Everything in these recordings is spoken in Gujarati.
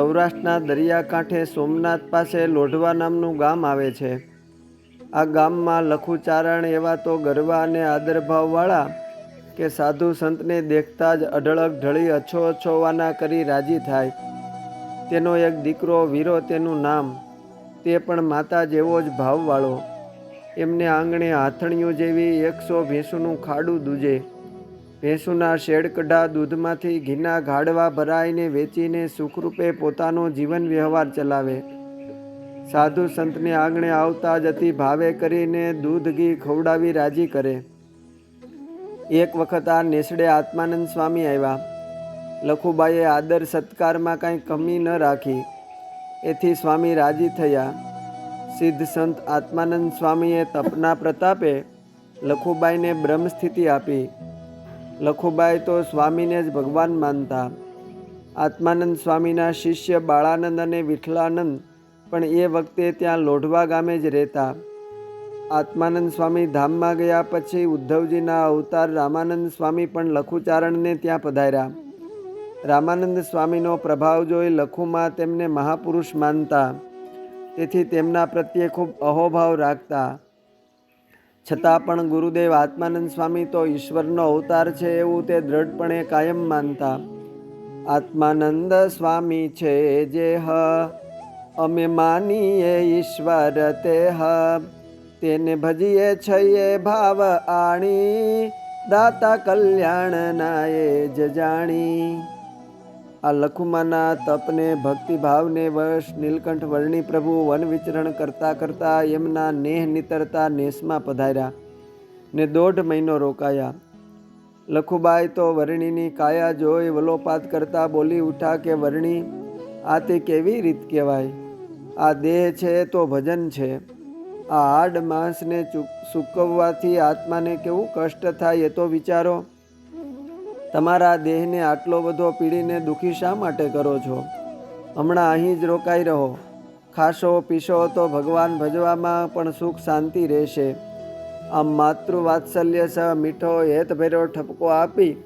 સૌરાષ્ટ્રના દરિયાકાંઠે સોમનાથ પાસે લોઢવા નામનું ગામ આવે છે. આ ગામમાં લખુચારણ એવા તો ગરવા અને આદરભાવવાળા કે સાધુ સંતને દેખતા જ અઢળક ઢળી અછો અછોવાના કરી રાજી થાય. તેનો એક દીકરો વીરો તેનું નામ, તે પણ માતા જેવો જ ભાવવાળો. એમને આંગણે હાથણિયું જેવી એકસો ભેંસુનું ખાડું દૂજે. ભેંસુના શેડકઢા દૂધમાંથી ઘીના ગાડવા ભરાઈને વેચીને સુખરૂપે પોતાનો જીવન વ્યવહાર ચલાવે. સાધુ સંતને આંગણે આવતા જ અતિ ભાવે કરીને દૂધ ઘી ખવડાવી રાજી કરે. એક વખત આ નેસડે આત્માનંદ સ્વામી આવ્યા. લખુબાઈએ આદર સત્કારમાં કાંઈ કમી ન રાખી. એથી સ્વામી રાજી થયા. સિદ્ધ સંત આત્માનંદ સ્વામીએ તપના પ્રતાપે લખુબાઈને બ્રહ્મસ્થિતિ આપી. લખુબાઈ તો સ્વામીને જ ભગવાન માનતા. આત્માનંદ સ્વામીના શિષ્ય બાળાનંદ અને વિઠલાનંદ પણ એ વખતે ત્યાં લોઢવા ગામે જ રહેતા. આત્માનંદ સ્વામી ધામમાં ગયા પછી ઉદ્ધવજીના અવતાર રામાનંદ સ્વામી પણ લખુચારણને ત્યાં પધાર્યા. રામાનંદ સ્વામીનો પ્રભાવ જોઈ લખુમાં તેમને મહાપુરુષ માનતા. તેથી તેમના પ્રત્યે ખૂબ અહોભાવ રાખતા. છતાં પણ ગુરુદેવ આત્માનંદ સ્વામી તો ઈશ્વરનો અવતાર છે એવું તે દ્રઢપણે કાયમ માનતા. આત્માનંદ સ્વામી છે જે હ, અમે માનીએ ઈશ્વર તે હ, તેને ભજીએ છઈએ ભાવ આણી, દાતા કલ્યાણના એ જ જાણી. આ લખુમાના તપને, ભક્તિભાવને વશ નીલકંઠ વર્ણી પ્રભુ વન વિચરણ કરતા કરતા એમના નેહ નીતરતા નેસમાં પધાર્યા ને દોઢ મહિનો રોકાયા. લખુબાઈ તો વરણીની કાયા જોઈ વલોપાત કરતા બોલી ઉઠા કે, વર્ણી, આ તે કેવી રીત કહેવાય? આ દેહ છે તો ભજન છે. આ હાડ માંસને સૂકવવાથી આત્માને કેવું કષ્ટ થાય એ તો વિચારો. તમારા દેહને આટલો બધો પીડીને દુઃખી શા માટે કરો છો? હમણાં અહીં જ રોકાઈ રહો. ખાશો, પીશો તો ભગવાન ભજવામાં પણ સુખ શાંતિ રહેશે. આમ માતૃવાત્સલ્ય સહ મીઠો હેતભેરો ઠપકો આપી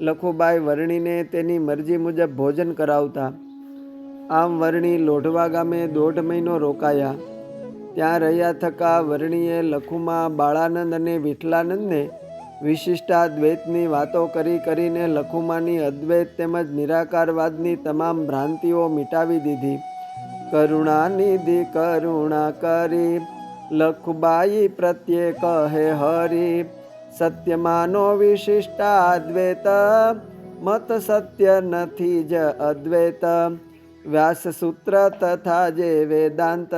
લખુબાઈ વર્ણીને તેની મરજી મુજબ ભોજન કરાવતા. આમ વર્ણી લોઢવા ગામે દોઢ મહિનો રોકાયા. ત્યાં રહ્યા થકા વર્ણીએ લખુમાં બાળાનંદ અને વિઠલાનંદને વિશિષ્ટાદ્વૈતની વાતો કરી કરીને લખુમાની અદ્વૈત તેમજ નિરાકારવાદની તમામ ભ્રાંતિઓ મિટાવી દીધી. કરુણાનિધિ, કરુણા કરી, લખુબાઈ પ્રત્યે કહે હરી, સત્યમાનો વિશિષ્ટાદ્વૈત, મત સત્ય નથી જ અદ્વૈત. વ્યાસસૂત્ર તથા જે વેદાંત,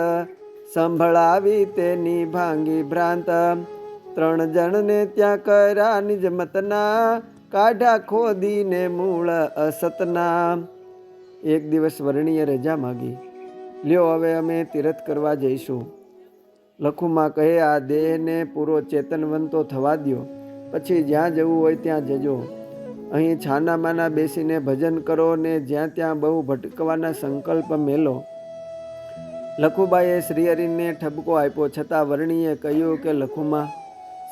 સંભળાવી તેની ભાંગી ભ્રાંત. ત્રણ જણને ત્યાં કર્યા નિજ મતના કાઢા ખોદીને મૂળ અસતના. એક દિવસ વર્ણીએ રજા માગી, લ્યો હવે અમે તીરથ કરવા જઈશું. લખુમાં કહે, આ દેહને પૂરો ચેતનવંતો થવા દ્યો, પછી જ્યાં જવું હોય ત્યાં જજો. અહીં છાનામાના બેસીને ભજન કરો ને જ્યાં ત્યાં બહુ ભટકવાના સંકલ્પ મેલો. લખુબાઈએ શ્રીહરિને ઠબકો આપ્યો, છતાં વર્ણીએ કહ્યું કે, લખુમાં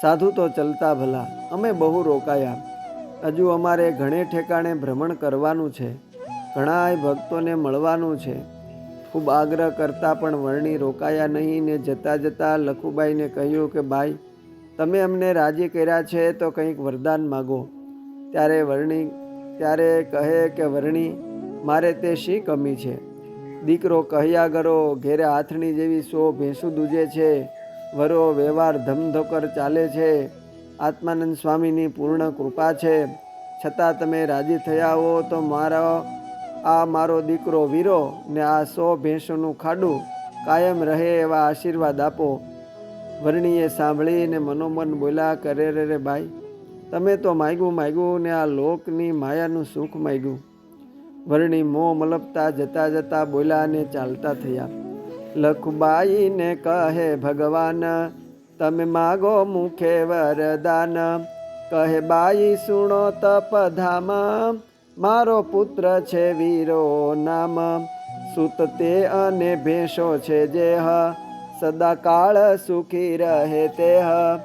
સાધુ તો ચલતા ભલા, અમે બહુ રોકાયા. હજુ અમારે ઘણે ઠેકાણે ભ્રમણ કરવાનું છે, ઘણાય ભક્તોને મળવાનું છે. ખૂબ આગ્રહ કરતાં પણ વર્ણી રોકાયા નહીં ને જતાં જતાં લખુબાઈને કહ્યું કે, ભાઈ, તમે અમને રાજી કર્યા છે તો કંઈક વરદાન માગો. ત્યારે વર્ણી, ત્યારે કહે કે, વર્ણી, મારે તે શી કમી છે? દીકરો કહ્યા કરો ઘેરે હાથણી જેવી સો ભેંસું દૂજે છે. વરો વ્યવહાર ધમધોકર ચાલે છે. આત્માનંદ સ્વામીની પૂર્ણ કૃપા છે. છતાં તમે રાજી થયા હો તો મારો, આ મારો દીકરો વીરો ને આ સો ભેંસોનું ખાડું કાયમ રહે એવા આશીર્વાદ આપો. વર્ણીએ સાંભળીને મનોમન બોલ્યા, કરે રે રે ભાઈ, તમે તો માગ્યું માગ્યું ને આ લોકની માયાનું સુખ માગ્યું. વર્ણી મોં મલપતા જતા જતા બોલ્યા અને ચાલતા થયા. લખબાઈને કહે, ભગવાન, તમે માગો મુખે વરદાન. કહે, બાઈ, સુણો તપધામ. મારો પુત્ર છે વીરો નામ. સુત તે અને ભેંસો છે જે હ સદા કાળ સુખી રહે તે હ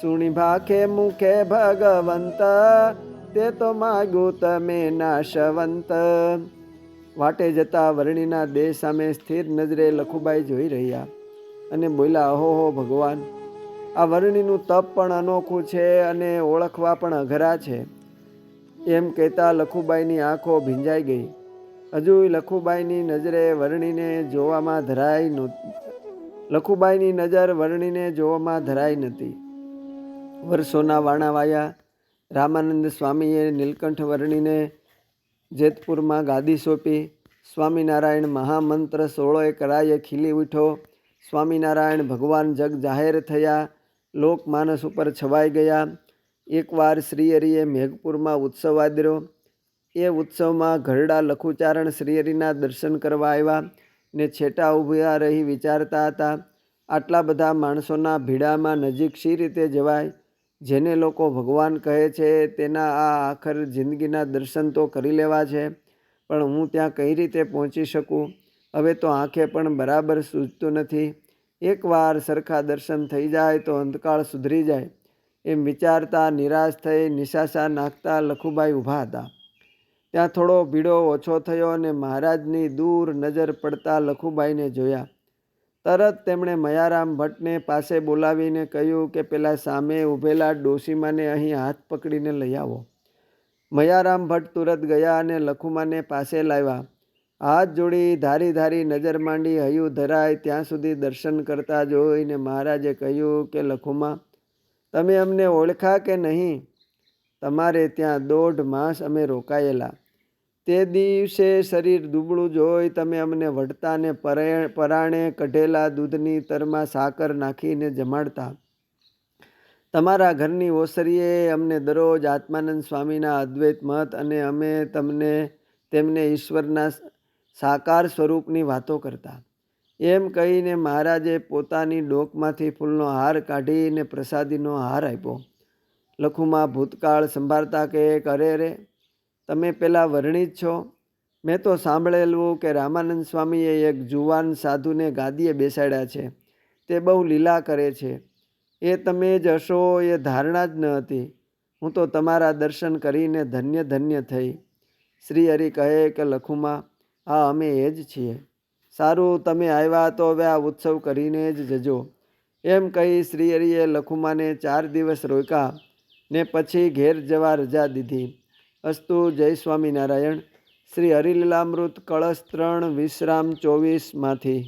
સુણી ભાખે મુખે ભગવંત. તે તો માગું તમે નાશવંત. વાટે જતા વરણીના દેહ સામે સ્થિર નજરે લખુબાઈ જોઈ રહ્યા અને બોલ્યા અહોહો ભગવાન! આ વરણીનું તપ પણ અનોખું છે અને ઓળખવા પણ અઘરા છે. એમ કહેતા લખુબાઈની આંખો ભીંજાઈ ગઈ. હજુ લખુબાઈની નજરે વરણીને જોવામાં ધરાઈ નહોતી લખુબાઈની નજર વર્ણીને જોવામાં ધરાઈ નથી વર્ષોના વાણા વાયા. રામાનંદ સ્વામીએ નીલકંઠ વર્ણીને જેતપુરમાં ગાદી સોંપી સ્વામિનારાયણ મહામંત્ર સોળોએ કરાયે ખીલી ઉઠો. સ્વામિનારાયણ ભગવાન જગ જાહેર થયા. લોકમાનસ ઉપર છવાઈ ગયા. એકવાર શ્રીહરિએ મેઘપુરમાં ઉત્સવ આદર્યો. એ ઉત્સવમાં ઘરડા લખુચારણ શ્રીહરિના દર્શન કરવા આવ્યા ને છેટા ઊભા રહી વિચારતા હતા. આટલા બધા માણસોના ભીડામાં નજીક શી રીતે જવાય? જેને લોકો ભગવાન કહે છે, તેના આ આખર જિંદગીના દર્શન તો કરી લેવા છે, પણ હું ત્યાં કઈ રીતે પહોંચી શકું? હવે તો આંખે પણ બરાબર સૂઝતું નથી. એકવાર સરખા દર્શન થઈ જાય તો અંતકાળ સુધરી જાય. એમ વિચારતા નિરાશ થઈ નિશાસા નાખતા લખુભાઈ ઊભા હતા. ત્યાં થોડો ભીડો ઓછો થયો અને મહારાજની દૂર નજર પડતા લખુભાઈને જોયા. તરત તેમણે મયારામ ભટ્ટને પાસે બોલાવીને કહ્યું કે પેલા સામે ઊભેલા ડોશીમાને અહીં હાથ પકડીને લઈ આવો. મયારામ ભટ્ટ તુરત ગયા અને લખુમાને પાસે લાવ્યા. હાથ જોડી ધારી ધારી નજર માંડી હયું ધરાય ત્યાં સુધી દર્શન કરતા જોઈને મહારાજે કહ્યું કે લખુમા, તમે અમને ઓળખા કે નહીં? તમારે ત્યાં દોઢ માસ અમે રોકાયેલા. તે દિવસે શરીર દુબળું જોઈ તમે અમને વઢતા ને પરે- પરાણે કઢેલા દૂધની તરમાં સાકર નાખીને જમાડતા. તમારા ઘરની ઓસરીએ અમને દરરોજ આત્માનંદ સ્વામીના અદ્વૈત મત અને અમે તમને, તેમને ઈશ્વરના સાકાર સ્વરૂપની વાતો કરતા. એમ કહીને મહારાજે પોતાની ડોકમાંથી ફૂલનો હાર કાઢીને પ્રસાદીનો હાર આપ્યો. લખુમાં ભૂતકાળ સંભાળતા કે અરે રે તમે પેલા વર્ણિત છો? મેં તો સાંભળેલું કે રામાનંદ સ્વામીએ એક જુવાન સાધુને ગાદીએ બેસાડ્યા છે. તે બહુ લીલા કરે છે. એ તમે જ હશો એ ધારણા જ ન હતી. હું તો તમારા દર્શન કરીને ધન્ય ધન્ય થઈ. શ્રી હરિ કહે કે, લખુમાં, હા, અમે એ જ છીએ. સારું, તમે આવ્યા તો હવે આ ઉત્સવ કરીને જ જજો. એમ કહી શ્રી હરિએ લખુમાને ચાર દિવસ રોક્યા ને પછી ઘેર જવા રજા દીધી. અસ્તુ જય સ્વામિનારાયણ શ્રી હરિલીલામૃત કળશ ત્રણ વિશ્રામ ચોવીસમાંથી.